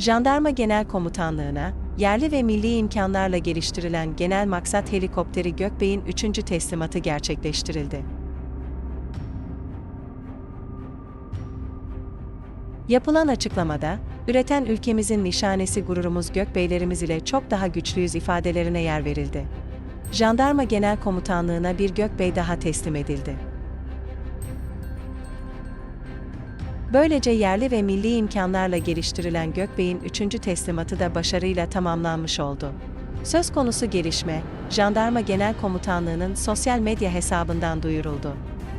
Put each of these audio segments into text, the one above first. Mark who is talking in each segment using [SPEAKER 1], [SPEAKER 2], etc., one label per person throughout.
[SPEAKER 1] Jandarma Genel Komutanlığı'na, yerli ve milli imkanlarla geliştirilen Genel Maksat Helikopteri Gökbey'in 3. teslimatı gerçekleştirildi. Yapılan açıklamada, üreten ülkemizin nişanesi gururumuz gökbeylerimiz ile çok daha güçlüyüz ifadelerine yer verildi. Jandarma Genel Komutanlığı'na bir gökbey daha teslim edildi. Böylece yerli ve milli imkanlarla geliştirilen Gökbey'in 3. teslimatı da başarıyla tamamlanmış oldu. Söz konusu gelişme, Jandarma Genel Komutanlığı'nın sosyal medya hesabından duyuruldu.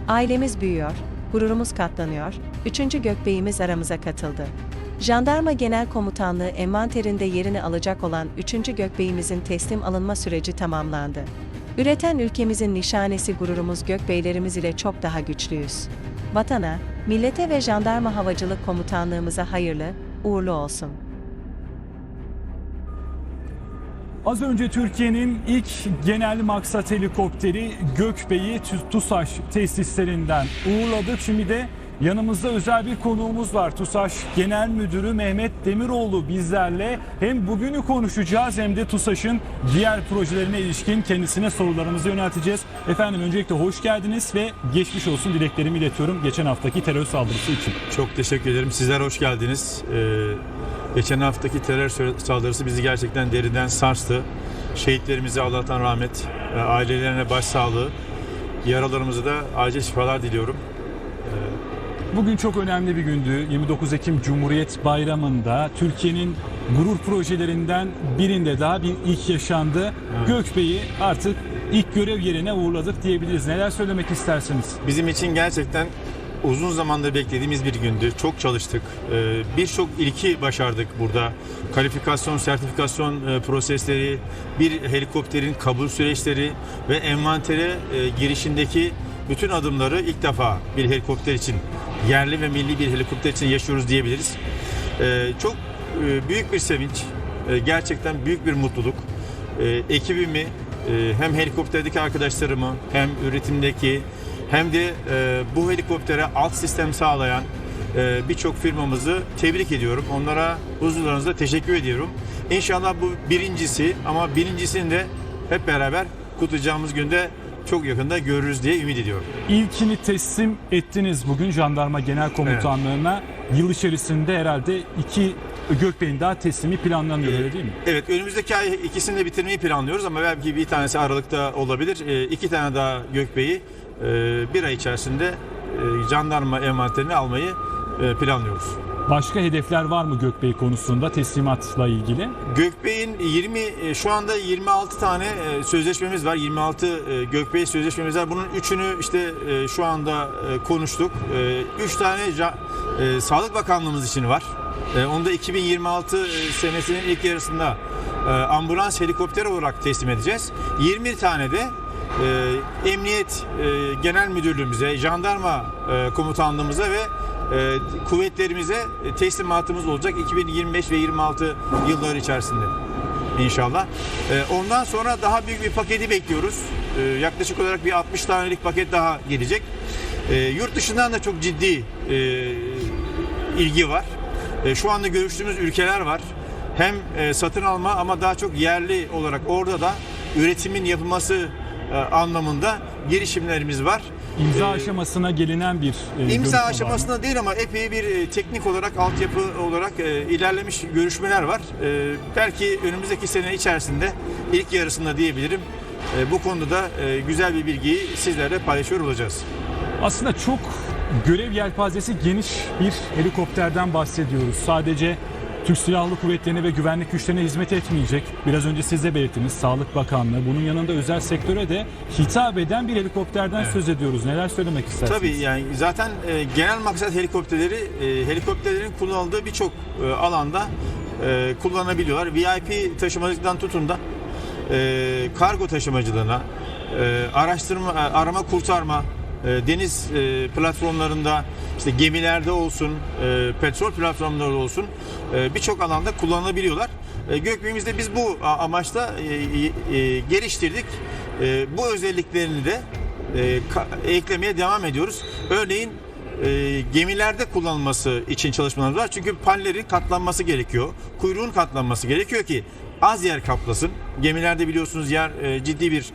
[SPEAKER 1] Ailemiz büyüyor, gururumuz katlanıyor, 3. Gökbey'imiz aramıza katıldı. Jandarma Genel Komutanlığı envanterinde yerini alacak olan 3. Gökbey'imizin teslim alınma süreci tamamlandı. Üreten ülkemizin nişanesi gururumuz Gökbeylerimiz ile çok daha güçlüyüz. Vatana, millete ve Jandarma Havacılık Komutanlığımıza hayırlı, uğurlu olsun.
[SPEAKER 2] Az önce Türkiye'nin ilk genel maksat helikopteri Gökbey'i TUSAŞ tesislerinden uğurladık. Şimdi de yanımızda özel bir konuğumuz var. TUSAŞ Genel Müdürü Mehmet Demiroğlu bizlerle. Hem bugünü konuşacağız hem de TUSAŞ'ın diğer projelerine ilişkin kendisine sorularımızı yönelteceğiz. Efendim öncelikle hoş geldiniz ve geçmiş olsun dileklerimi iletiyorum geçen haftaki terör saldırısı için.
[SPEAKER 3] Çok teşekkür ederim. Sizler hoş geldiniz. Ee, geçen haftaki terör saldırısı bizi gerçekten derinden sarstı. Şehitlerimize Allah'tan rahmet, e, ailelerine başsağlığı, yaralarımıza da acil şifalar diliyorum.
[SPEAKER 2] Bugün çok önemli bir gündü. 29 Ekim Cumhuriyet Bayramı'nda Türkiye'nin gurur projelerinden birinde daha bir ilk yaşandı. Gökbey'i artık ilk görev yerine uğurladık diyebiliriz. Neler söylemek istersiniz?
[SPEAKER 3] Bizim için gerçekten uzun zamandır beklediğimiz bir gündü. Çok çalıştık. Ee, Birçok ilki başardık burada. Kalifikasyon, sertifikasyon e, prosesleri, bir helikopterin kabul süreçleri ve envantere e, girişindeki bütün adımları ilk defa bir helikopter için, yerli ve milli bir helikopter için yaşıyoruz diyebiliriz. Ee, Çok e, büyük bir sevinç, e, gerçekten büyük bir mutluluk. E, Ekibimi, hem helikopterdeki arkadaşlarımı, hem üretimdeki, hem de bu helikoptere alt sistem sağlayan birçok firmamızı tebrik ediyorum. Onlara huzurlarınızda teşekkür ediyorum. İnşallah bu birincisi ama birincisini de hep beraber kutlayacağımız günde çok yakında görürüz diye ümit ediyorum.
[SPEAKER 2] İlkini teslim ettiniz bugün Jandarma Genel Komutanlığı'na. Yıl içerisinde herhalde iki Gökbey'in daha teslimi planlanıyor öyle değil mi?
[SPEAKER 3] Evet önümüzdeki ay ikisini de bitirmeyi planlıyoruz ama belki bir tanesi Aralık'ta olabilir. E, iki tane daha Gökbey'i e, bir ay içerisinde e, jandarma envanterine almayı e, planlıyoruz.
[SPEAKER 2] Başka hedefler var mı Gökbey konusunda teslimatla ilgili?
[SPEAKER 3] Gökbey'in 20 e, şu anda 26 tane e, sözleşmemiz var. 26 e, Gökbey sözleşmemiz var. Bunun üçünü işte şu anda konuştuk. 3 tane Sağlık Bakanlığımız için var. Onu da 2026 e, senesinin ilk yarısında ambulans helikopter olarak teslim edeceğiz. 20 tane de Emniyet Genel Müdürlüğümüze, Jandarma Komutanlığımıza ve e, kuvvetlerimize e, teslimatımız olacak 2025 ve 26 yılları içerisinde inşallah. E, ondan sonra daha büyük bir paketi bekliyoruz. Yaklaşık olarak bir 60 tanelik paket daha gelecek. Yurt dışından da çok ciddi ilgi var. Şu anda görüştüğümüz ülkeler var. Hem satın alma ama daha çok yerli olarak orada da üretimin yapılması anlamında girişimlerimiz var.
[SPEAKER 2] İmza
[SPEAKER 3] E,
[SPEAKER 2] aşamasına gelinen bir e, görüşme
[SPEAKER 3] İmza
[SPEAKER 2] var mı?
[SPEAKER 3] aşamasında değil ama epey bir e, teknik olarak, altyapı olarak e, ilerlemiş görüşmeler var. E, belki önümüzdeki sene içerisinde ilk yarısında diyebilirim. E, bu konuda da e, güzel bir bilgiyi sizlerle paylaşıyor olacağız.
[SPEAKER 2] Aslında çok görev yelpazesi geniş bir helikopterden bahsediyoruz. Sadece Türk Silahlı Kuvvetleri'ne ve güvenlik güçlerine hizmet etmeyecek. Biraz önce siz de belirttiniz Sağlık Bakanlığı. Bunun yanında özel sektöre de hitap eden bir helikopterden söz ediyoruz. Neler söylemek istersiniz?
[SPEAKER 3] Tabii yani zaten e, genel maksat helikopterleri e, helikopterlerin kullanıldığı birçok e, alanda e, kullanabiliyorlar. VIP taşımacılıktan tutun da e, kargo taşımacılığına, e, araştırma, e, arama kurtarma, deniz e, platformlarında, işte gemilerde olsun, e, petrol platformlarında olsun e, birçok alanda kullanılabiliyorlar. Gökbeyimizde biz bu amaçla geliştirdik. Bu özelliklerini de eklemeye devam ediyoruz. Örneğin gemilerde kullanılması için çalışmalarımız var. Çünkü pallerin katlanması gerekiyor. Kuyruğun katlanması gerekiyor ki az yer kaplasın. Gemilerde biliyorsunuz yer e, ciddi bir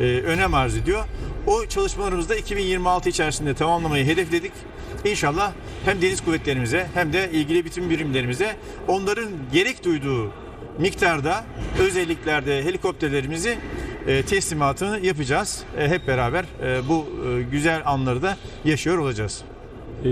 [SPEAKER 3] e, önem arz ediyor. O çalışmalarımızı da 2026 içerisinde tamamlamayı hedefledik. İnşallah hem deniz kuvvetlerimize hem de ilgili bütün birimlerimize onların gerek duyduğu miktarda özelliklerde helikopterlerimizi e, teslimatını yapacağız. E, hep beraber e, bu e, güzel anları da yaşıyor olacağız.
[SPEAKER 2] Ee,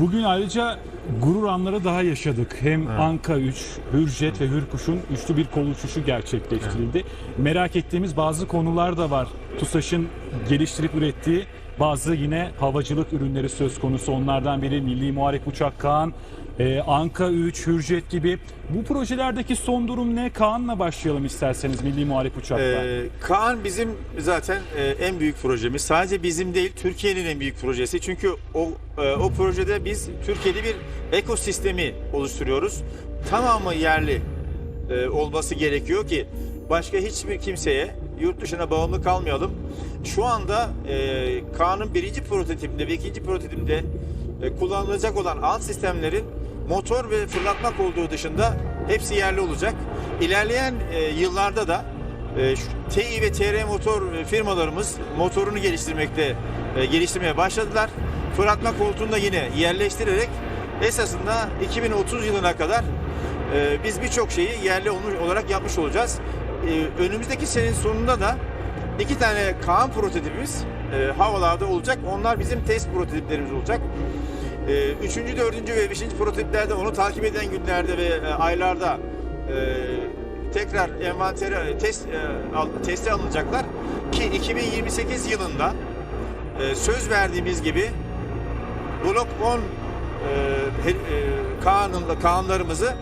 [SPEAKER 2] bugün ayrıca gurur anları daha yaşadık. Hem Anka 3, Hürjet ve Hürkuş'un üçlü bir kol uçuşu gerçekleştirildi. Merak ettiğimiz bazı konular da var. TUSAŞ'ın geliştirip ürettiği bazı yine havacılık ürünleri söz konusu. Onlardan biri Milli Muharip Uçak Kaan, e, Anka 3, Hürjet gibi. Bu projelerdeki son durum ne? Kaan'la başlayalım isterseniz Milli Muharip Uçak'la.
[SPEAKER 3] Ee, Kaan bizim zaten e, en büyük projemiz. Sadece bizim değil, Türkiye'nin en büyük projesi. Çünkü o e, o projede biz Türkiye'de bir ekosistemi oluşturuyoruz. Tamamı yerli e, olması gerekiyor ki başka hiçbir kimseye yurt dışına bağımlı kalmayalım. Şu anda e, Kaan'ın birinci prototipinde ve ikinci prototipinde e, kullanılacak olan alt sistemlerin motor ve fırlatmak olduğu dışında hepsi yerli olacak. İlerleyen e, yıllarda da e, TI ve TR motor e, firmalarımız motorunu geliştirmekte e, geliştirmeye başladılar. Fırlatma koltuğunu da yine yerleştirerek esasında 2030 yılına kadar e, biz birçok şeyi yerli olarak yapmış olacağız. E, önümüzdeki senenin sonunda da iki tane Kaan prototipimiz e, havalarda olacak. Onlar bizim test prototiplerimiz olacak. E, üçüncü, dördüncü ve beşinci prototiplerde onu takip eden günlerde ve e, aylarda e, tekrar envantere test e, al, teste alınacaklar ki 2028 yılında e, söz verdiğimiz gibi Blok 10 e, e, Kaan'ın Kaanlarımızı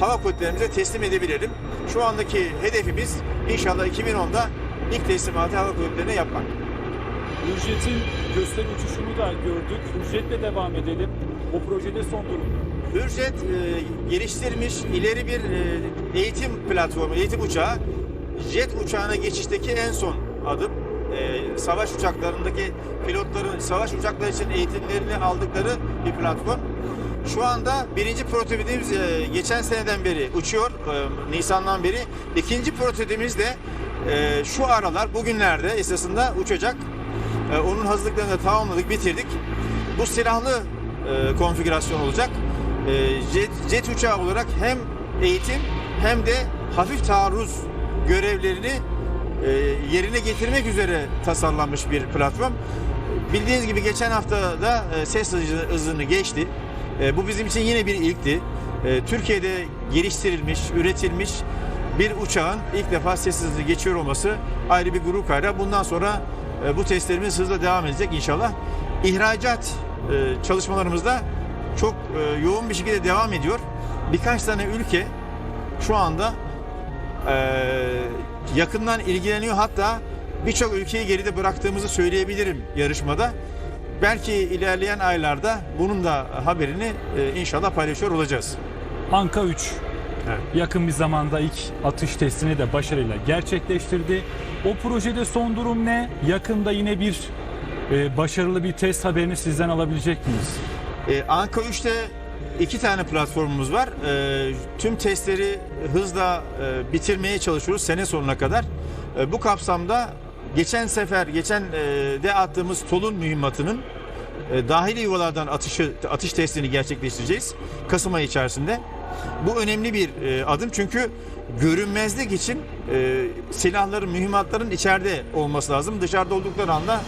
[SPEAKER 3] hava kuvvetlerimize teslim edebilelim. Şu andaki hedefimiz inşallah 2010'da ilk teslimatı hava kuvvetlerine yapmak.
[SPEAKER 2] Hürjet'in gösteri uçuşunu da gördük. Hürjet'le devam edelim. O projede son durum.
[SPEAKER 3] Hürjet e, geliştirmiş ileri bir e, eğitim platformu, eğitim uçağı. Jet uçağına geçişteki en son adım. E, savaş uçaklarındaki pilotların savaş uçakları için eğitimlerini aldıkları bir platform. Şu anda birinci prototipimiz e, geçen seneden beri uçuyor, e, Nisan'dan beri. İkinci prototipimiz de e, şu aralar, bugünlerde esasında uçacak. Onun hazırlıklarını da tamamladık, bitirdik. Bu silahlı konfigürasyon olacak. Jet, jet uçağı olarak hem eğitim hem de hafif taarruz görevlerini yerine getirmek üzere tasarlanmış bir platform. Bildiğiniz gibi geçen hafta da ses hızı- hızını geçti. E, bu bizim için yine bir ilkti. E, Türkiye'de geliştirilmiş, üretilmiş bir uçağın ilk defa ses hızını geçiyor olması ayrı bir gurur kaynağı. Bundan sonra e, bu testlerimiz hızla devam edecek inşallah. İhracat e, çalışmalarımızda çok e, yoğun bir şekilde devam ediyor. Birkaç tane ülke şu anda e, yakından ilgileniyor. Hatta birçok ülkeyi geride bıraktığımızı söyleyebilirim yarışmada. Belki ilerleyen aylarda bunun da haberini e, inşallah paylaşıyor olacağız.
[SPEAKER 2] Anka 3
[SPEAKER 3] Evet.
[SPEAKER 2] yakın bir zamanda ilk atış testini de başarıyla gerçekleştirdi. O projede son durum ne? Yakında yine bir e, başarılı bir test haberini sizden alabilecek miyiz?
[SPEAKER 3] Ee, Anka 3'te iki tane platformumuz var. Ee, tüm testleri hızla e, bitirmeye çalışıyoruz sene sonuna kadar. Bu kapsamda geçen sefer, geçen e, de attığımız Tolun mühimmatının e, dahili yuvalardan atışı, atış testini gerçekleştireceğiz Kasım ayı içerisinde. Bu önemli bir e, adım çünkü görünmezlik için silahların, mühimmatların içeride olması lazım. Dışarıda oldukları anda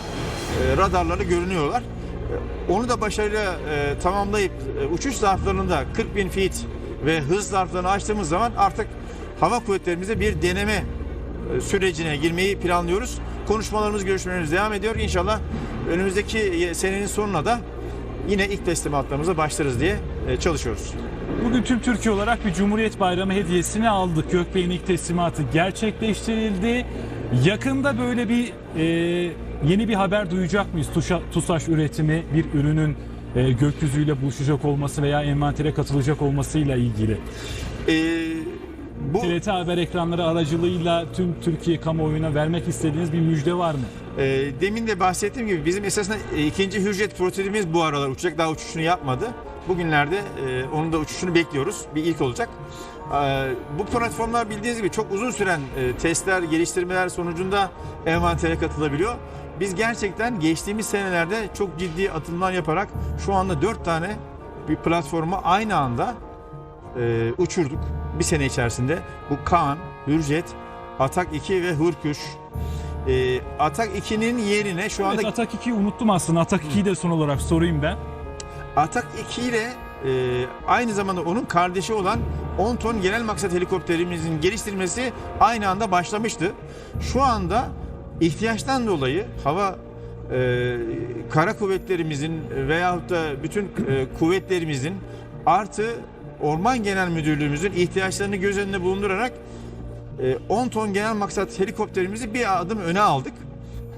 [SPEAKER 3] radarları görünüyorlar. Onu da başarıyla tamamlayıp uçuş zarflarında 40 bin feet ve hız zarflarını açtığımız zaman artık hava kuvvetlerimize bir deneme sürecine girmeyi planlıyoruz. Konuşmalarımız, görüşmelerimiz devam ediyor. İnşallah önümüzdeki e, senenin sonuna da yine ilk teslimatlarımıza başlarız diye e, çalışıyoruz.
[SPEAKER 2] Bugün tüm Türkiye olarak bir Cumhuriyet Bayramı hediyesini aldık. Gökbey'in ilk teslimatı gerçekleştirildi. Yakında böyle bir e, yeni bir haber duyacak mıyız? Tuşa, TUSAŞ üretimi bir ürünün e, gökyüzüyle buluşacak olması veya envantere katılacak olmasıyla ilgili.
[SPEAKER 3] E, bu
[SPEAKER 2] TRT Haber ekranları aracılığıyla tüm Türkiye kamuoyuna vermek istediğiniz bir müjde var mı?
[SPEAKER 3] E, demin de bahsettiğim gibi bizim esasında e, ikinci hürjet prototipimiz bu aralar uçacak. Daha uçuşunu yapmadı. Bugünlerde e, onun da uçuşunu bekliyoruz. Bir ilk olacak. E, bu platformlar bildiğiniz gibi çok uzun süren e, testler, geliştirmeler sonucunda envantere katılabiliyor. Biz gerçekten geçtiğimiz senelerde çok ciddi atımlar yaparak şu anda dört tane bir platformu aynı anda e, uçurduk bir sene içerisinde. Bu Kaan, Hürjet, Atak 2 ve Hürküş. E, Atak 2'nin yerine şu anda
[SPEAKER 2] Evet, Atak 2'yi unuttum aslında. Atak 2'yi de son olarak sorayım ben.
[SPEAKER 3] Atak 2 ile e, aynı zamanda onun kardeşi olan 10 ton genel maksat helikopterimizin geliştirilmesi aynı anda başlamıştı. Şu anda ihtiyaçtan dolayı hava e, kara kuvvetlerimizin veyahut da bütün e, kuvvetlerimizin artı Orman Genel Müdürlüğümüzün ihtiyaçlarını göz önünde bulundurarak e, 10 ton genel maksat helikopterimizi bir adım öne aldık.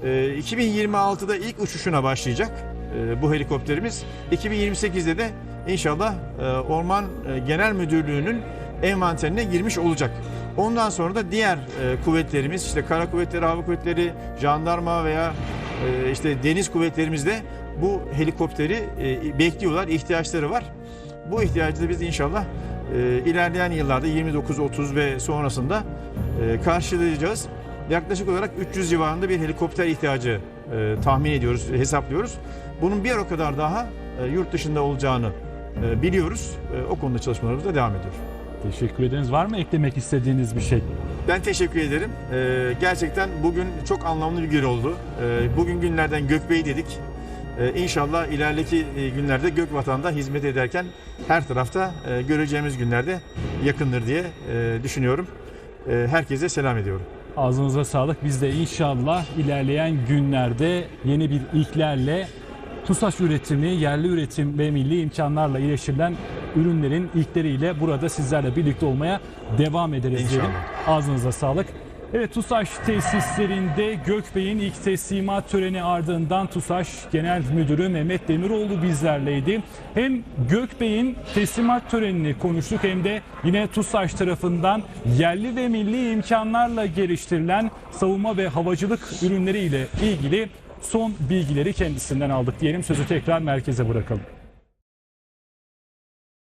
[SPEAKER 3] E, 2026'da ilk uçuşuna başlayacak e, bu helikopterimiz. 2028'de de inşallah e, Orman e, Genel Müdürlüğü'nün envanterine girmiş olacak. Ondan sonra da diğer e, kuvvetlerimiz işte kara kuvvetleri, hava kuvvetleri, jandarma veya e, işte deniz kuvvetlerimiz de bu helikopteri e, bekliyorlar, ihtiyaçları var. Bu ihtiyacı da biz inşallah e, ilerleyen yıllarda 29-30 ve sonrasında e, karşılayacağız. Yaklaşık olarak 300 civarında bir helikopter ihtiyacı e, tahmin ediyoruz, hesaplıyoruz. Bunun bir o kadar daha e, yurt dışında olacağını e, biliyoruz. E, o konuda çalışmalarımız da devam ediyor.
[SPEAKER 2] Teşekkür ederiz. Var mı eklemek istediğiniz bir şey?
[SPEAKER 3] Ben teşekkür ederim. E, gerçekten bugün çok anlamlı bir gün oldu. E, bugün günlerden Gökbey dedik. E, inşallah ileriki e, günlerde Gökvatan'da hizmet ederken her tarafta e, göreceğimiz günlerde yakındır diye e, düşünüyorum. Herkese selam ediyorum.
[SPEAKER 2] Ağzınıza sağlık. Biz de inşallah ilerleyen günlerde yeni bir ilklerle TUSAŞ üretimi, yerli üretim ve milli imkanlarla iyileştirilen ürünlerin ilkleriyle burada sizlerle birlikte olmaya devam ederiz
[SPEAKER 3] İnşallah.
[SPEAKER 2] diyelim. Ağzınıza sağlık. Evet TUSAŞ tesislerinde Gökbey'in ilk teslimat töreni ardından TUSAŞ Genel Müdürü Mehmet Demiroğlu bizlerleydi. Hem Gökbey'in teslimat törenini konuştuk hem de yine TUSAŞ tarafından yerli ve milli imkanlarla geliştirilen savunma ve havacılık ürünleri ile ilgili son bilgileri kendisinden aldık diyelim. Sözü tekrar merkeze bırakalım.